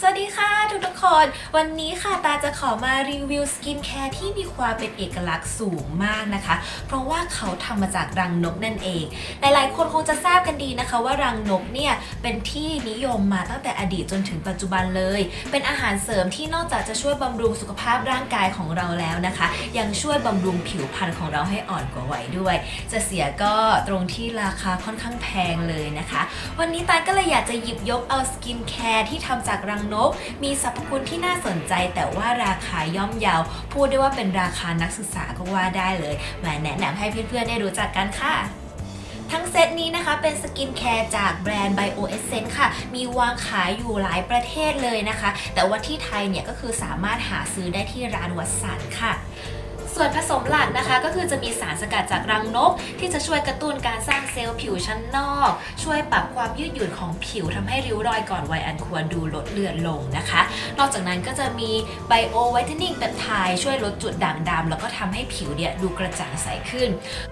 สวัสดีค่ะทุกทุกๆคน วันนี้ค่ะตาจะขอมารีวิวสกินแคร์ที่มีความเป็นเอกลักษณ์สูงมากนะคะ เพราะว่าเขาทำมาจากรังนกนั่นเอง หลายๆคนคงจะทราบกันดีนะคะ ว่ารังนกเนี่ยเป็นที่นิยมมาตั้งแต่อดีตจนถึงปัจจุบันเลย เป็นอาหารเสริมที่นอกจากจะช่วยบำรุงสุขภาพร่างกายของเราแล้วนะคะ ยังช่วยบำรุงผิวพรรณของเราให้อ่อนกว่าวัยด้วย จะเสียก็ตรงที่ราคาค่อนข้างแพงเลยนะคะ วันนี้ตาก็เลยอยากจะหยิบยกเอาสกินแคร์ที่ทำจากรังนก มีสรรพคุณที่น่าสนใจ แต่ว่าราคาย่อมเยาวพูดได้ว่าเป็นราคานักศึกษาก็ว่าได้เลยมาแนะนำให้เพื่อนๆได้รู้จักกันค่ะทั้งเซตนี้นะคะเป็นสกินแคร์จากแบรนด์ Bio Essence ค่ะ มีวางขายอยู่หลายประเทศเลยนะคะ แต่ว่าที่ไทยเนี่ยก็คือสามารถหาซื้อได้ที่ร้านวัดสันค่ะ ส่วนผสมหลักนะคะก็คือจะมีสารสกัดจากรังนก ที่จะช่วยกระตุ้นการสร้างเซลล์ผิวชั้นนอก ช่วยปรับความยืดหยุ่นของผิวทำให้ริ้วรอยก่อนวัยอันควรดูลดเลือนลงนะคะ นอกจากนั้นก็จะมีไบโอไวท์เทนนิ่งเปปไทด์ช่วยลดจุดด่างดำแล้วก็ทำให้ผิวเนี่ยดูกระจ่างใสขึ้น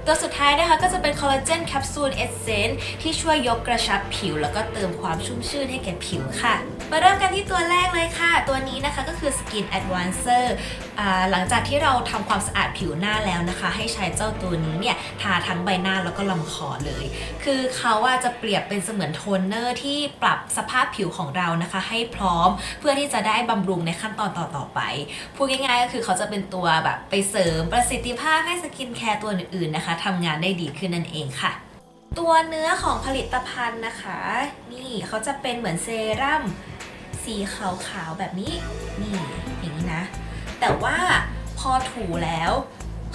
ตัวสุดท้ายนะคะก็จะเป็นคอลลาเจนแคปซูลเอเซนที่ช่วยยกกระชับผิว แล้วก็เติมความชุ่มชื่นให้แก่ผิวค่ะ มาเริ่มกันที่ตัวแรกเลยค่ะ ตัวนี้นะคะก็คือ Skin Advancer อ่า หลังจากที่เราทำความสะอาดผิวหน้าแล้วนะคะ ให้ใช้เจ้าตัวนี้เนี่ยทาทั้งใบหน้าแล้วก็ลำคอเลย คือเขาว่าจะเปรียบเป็นเสมือนโทนเนอร์ที่ปรับสภาพผิวของเรานะคะ ให้พร้อมเพื่อที่จะได้บำรุงในขั้นตอนต่อๆไปพูดง่ายๆก็คือเขาจะเป็นตัวแบบไปเสริมประสิทธิภาพให้สกินแคร์ตัวอื่นๆนะคะทำงานได้ดีขึ้นนั่นเองค่ะตัวเนื้อของผลิตภัณฑ์นะคะ นี่เขาจะเป็นเหมือนเซรั่มสีขาวๆแบบนี้ นี่อย่างนี้นะ แต่ว่าพอถูแล้ว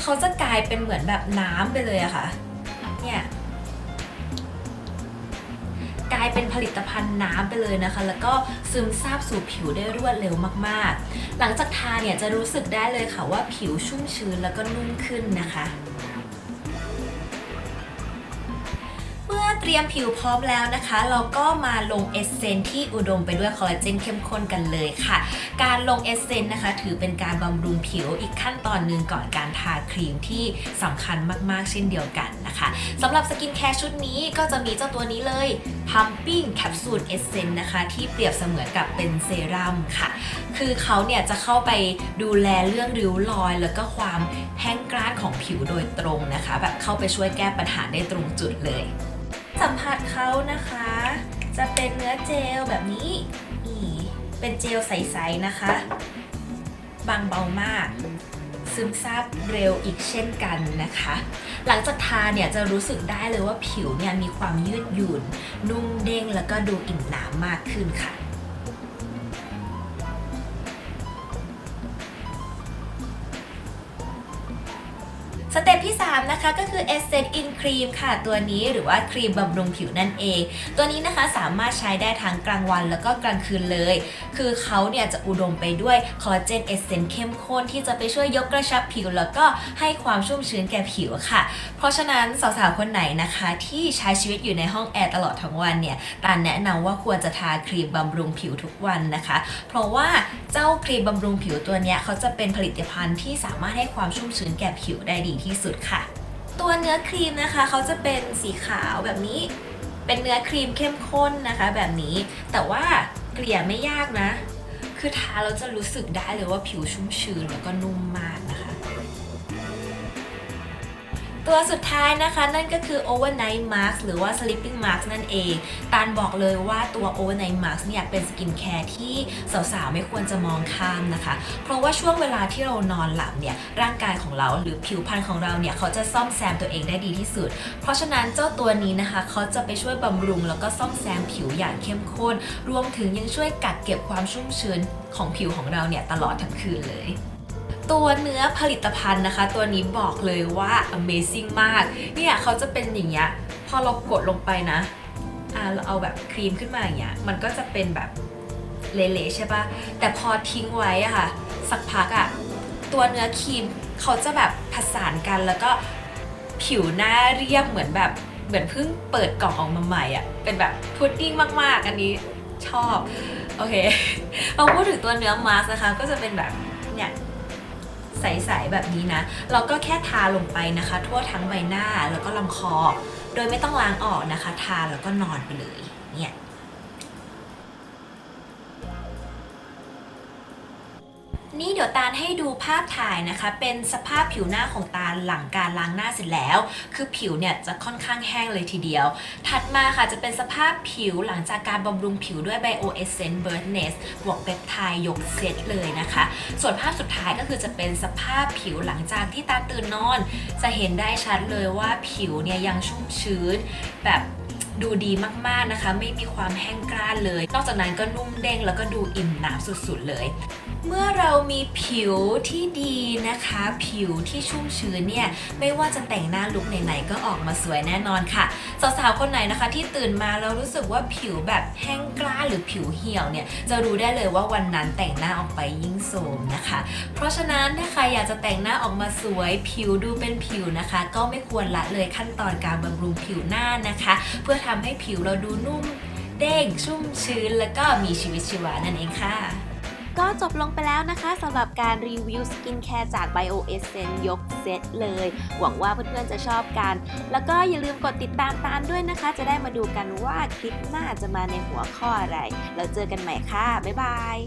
เขาจะกลายเป็นเหมือนแบบน้ำไปเลยอะค่ะ เนี่ย กลายเป็นผลิตภัณฑ์น้ำไปเลยนะคะ แล้วก็ซึมซาบสู่ผิวได้รวดเร็วมากๆ หลังจากทาเนี่ยจะรู้สึกได้เลยค่ะว่าผิวชุ่มชื้นแล้วก็นุ่มขึ้นนะคะ เตรียมผิวพร้อมแล้วนะคะ เราก็มาลงเอสเซนที่อุดมไปด้วยคอลลาเจนเข้มข้นกันเลยค่ะ การลงเอสเซนนะคะ ถือเป็นการบำรุงผิวอีกขั้นตอนหนึ่งก่อนการทาครีมที่สำคัญมากๆ เช่นเดียวกันนะคะสำหรับสกินแคร์ชุดนี้ก็จะมีเจ้าตัวนี้เลย Pumping Capsule Essence นะคะ ที่เปรียบเสมือนกับเป็นเซรั่มค่ะ คือเขาเนี่ยจะเข้าไปดูแลเรื่องริ้วรอย แล้วก็ความแห้งกร้านของผิวโดยตรงนะคะ แบบเข้าไปช่วยแก้ปัญหาได้ตรงจุดเลย สัมผัสเขานะคะ จะเป็นเนื้อเจลแบบนี้นี่เป็นเจลใสๆนะคะ บางเบามาก ซึมซาบเร็วอีกเช่นกันนะคะ หลังจากทาเนี่ยจะรู้สึกได้เลยว่าผิวเนี่ยมีความยืดหยุ่น นุ่มเด้งแล้วก็ดูอิ่มหนามากขึ้นค่ะ สเต็ปที่ 3 นะคะก็คือ Essence in Cream ค่ะ ตัวนี้หรือว่าครีมบำรุงผิวนั่นเอง ตัวนี้นะคะสามารถใช้ได้ทั้งกลางวันแล้วก็กลางคืนเลย คือเขาเนี่ยจะอุดมไปด้วยคอลลาเจนเอเซนเข้มข้นที่จะไปช่วยยกกระชับผิว แล้วก็ให้ความชุ่มชื้นแก่ผิวค่ะ เพราะฉะนั้นสาวๆคนไหนนะคะที่ใช้ชีวิตอยู่ในห้องแอร์ตลอดทั้งวันเนี่ยตานแนะนำว่าควรจะทาครีมบำรุงผิวทุกวันนะคะ เพราะว่าเจ้าครีมบำรุงผิวตัวเนี้ยเขาจะเป็นผลิตภัณฑ์ที่สามารถให้ความชุ่มชื้นแก่ผิวได้ดีที่สุดค่ะ ตัวเนื้อครีมนะคะเขาจะเป็นสีขาวแบบนี้ เป็นเนื้อครีมเข้มข้นนะคะ แบบนี้ แต่ว่าเกลี่ยไม่ยากนะ คือทาเราจะรู้สึกได้เลยว่าผิวชุ่มชื้นแล้วก็นุ่มมากนะคะ ตัวสุดท้ายนะคะนั่นก็คือ overnight mask หรือว่า sleeping mask นั่นเอง ตานบอกเลยว่าตัว overnight mask เนี่ยเป็นสกินแคร์ที่สาวๆ ไม่ควรจะมองข้ามนะคะ เพราะว่าช่วงเวลาที่เรานอนหลับเนี่ยร่างกายของเราหรือผิวพรรณของเราเนี่ยเขาจะซ่อมแซมตัวเองได้ดีที่สุด เพราะฉะนั้นเจ้าตัวนี้นะคะเขาจะไปช่วยบำรุงแล้วก็ซ่อมแซมผิวอย่างเข้มข้น รวมถึงยังช่วยกักเก็บความชุ่มชื้นของผิวของเราเนี่ยตลอดทั้งคืนเลย ตัวเนื้อผลิตภัณฑ์นะคะ ตัวนี้บอกเลยว่า amazing มาก เนี่ยเขาจะเป็นอย่างเงี้ย พอเรากดลงไปนะ อ่าเราเอาแบบครีมขึ้นมาอย่างเงี้ย มันก็จะเป็นแบบเละๆใช่ปะแต่พอทิ้งไว้อะค่ะ สักพักอะตัวเนื้อครีมเขาจะแบบผสานกันแล้วก็ผิวหน้าเรียบเหมือนแบบเหมือนเพิ่งเปิดกล่องออกมาใหม่อะเป็นแบบพุดดิ้งมากๆ อันนี้ชอบ โอเคเราพูดถึงตัวเนื้อมาสนะคะ ก็จะเป็นแบบเนี่ย ใสๆแบบนี้นะ เราก็แค่ทาลงไปนะคะ ทั่วทั้งใบหน้าแล้วก็ลำคอ โดยไม่ต้องล้างออกนะคะ ทาแล้วก็นอนไปเลยเนี่ย นี่เดี๋ยวตาลให้ดูภาพถ่ายนะคะ เป็นสภาพผิวหน้าของตาลหลังการล้างหน้าเสร็จแล้ว คือผิวเนี่ยจะค่อนข้างแห้งเลยทีเดียว ถัดมาค่ะจะเป็นสภาพผิวหลังจากการบำรุงผิวด้วย Bio Essence Bird Nest บวกเปปไทด์ยกเซตเลยนะคะ ส่วนภาพสุดท้ายก็คือจะเป็นสภาพผิวหลังจากที่ตาตื่นนอน จะเห็นได้ชัดเลยว่าผิวเนี่ยยังชุ่มชื้นแบบดูดีมากๆนะคะ ไม่มีความแห้งกร้านเลย นอกจากนั้นก็นุ่มเด้งแล้วก็ดูอิ่มหน้ำสุดๆเลย เมื่อเรามีผิวที่ดีนะคะ ผิวที่ชุ่มชื้นเนี่ย ไม่ว่าจะแต่งหน้าลุคไหนๆก็ออกมาสวยแน่นอนค่ะ สาวๆ คนไหนนะคะที่ตื่นมาแล้วรู้สึกว่าผิวแบบแห้งกร้าหรือผิวเหี่ยวเนี่ย จะรู้ได้เลยว่าวันนั้นแต่งหน้าออกไปยิ่งโทรมนะคะ เพราะฉะนั้นถ้าใครอยากจะแต่งหน้าออกมาสวย ผิวดูเป็นผิวนะคะ ก็ไม่ควรละเลยขั้นตอนการบำรุงผิวหน้านะคะ เพื่อทำให้ผิวเราดูนุ่มเด้งชุ่มชื้น แล้วก็มีชีวิตชีวานั่นเองค่ะ ก็จบลงไปแล้วนะคะสำหรับการรีวิวสกินแคร์จาก Bio Essence ยกเซตเลย หวังว่าเพื่อนๆจะชอบกัน แล้วก็อย่าลืมกดติดตามตามด้วยนะคะ จะได้มาดูกันว่าคลิปหน้าจะมาในหัวข้ออะไร แล้วเจอกันใหม่ค่ะ บ๊ายบาย